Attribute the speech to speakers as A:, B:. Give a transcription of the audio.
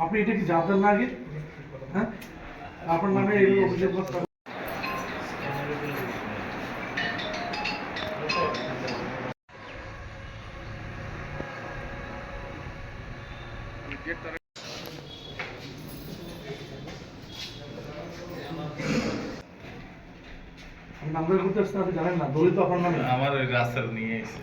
A: আপনি এটা কি জানতেন না আগে? হ্যাঁ? আপনার নামে এগুলো অভিযোগ করতে আপনি জানেন না? আপনার নামে?
B: আমার রাসেল নিয়ে এসে।